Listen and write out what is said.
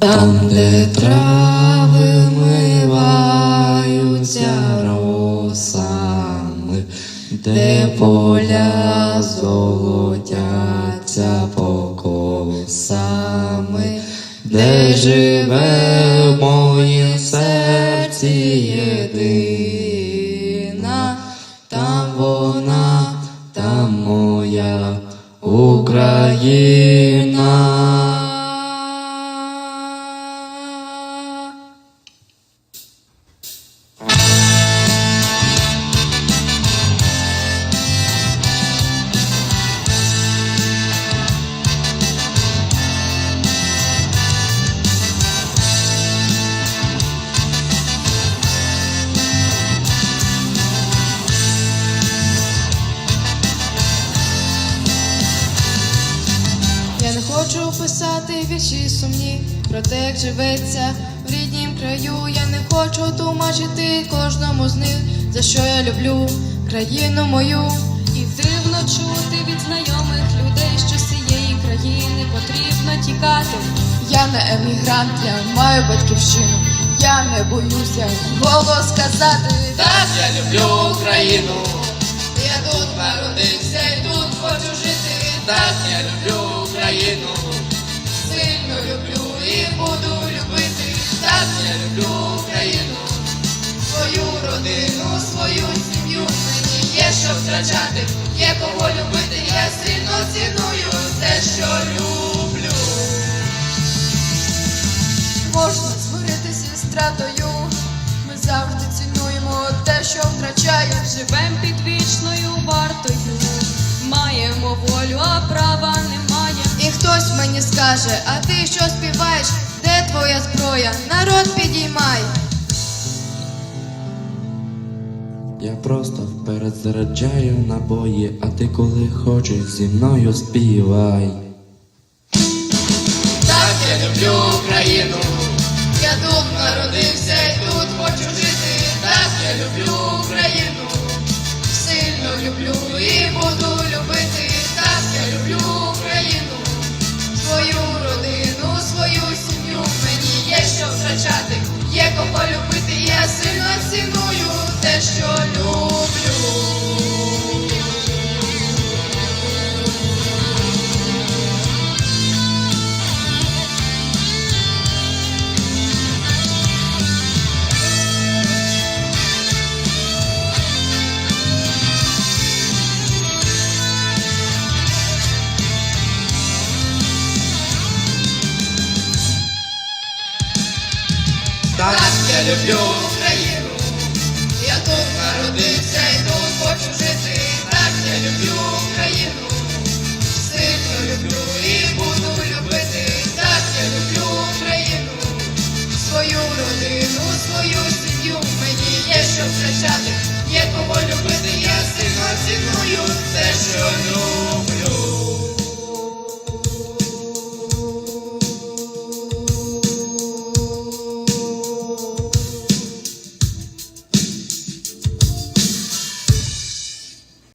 Там, де трави миваються росами, де поля золотяться покосами, де живе в моїм серці єдина, хочу писати вірші сумні про те, як живеться в ріднім краю. Я не хочу тлумачити кожному з них, за що я люблю країну мою. І дивно чути від знайомих людей, що з цієї країни потрібно тікати. Я не емігрант, я маю батьківщину. Я не боюся голос сказати. Так я люблю Україну, втрачати, є кого любити. Я сильно ціную те, що люблю. Можна змиритися з стратою. Ми завжди цінуємо те, що втрачають. Живем під вічною вартою, маємо волю, а права немає. І хтось мені скаже, а ти що співаєш? Де твоя зброя? Народ підіймай. Я просто вперед заряджаю набої, а ти коли хочеш зі мною співай. Так я люблю Україну, Я тут народився і тут хочу жити. Так я люблю Україну. Сильно люблю і буду так я люблю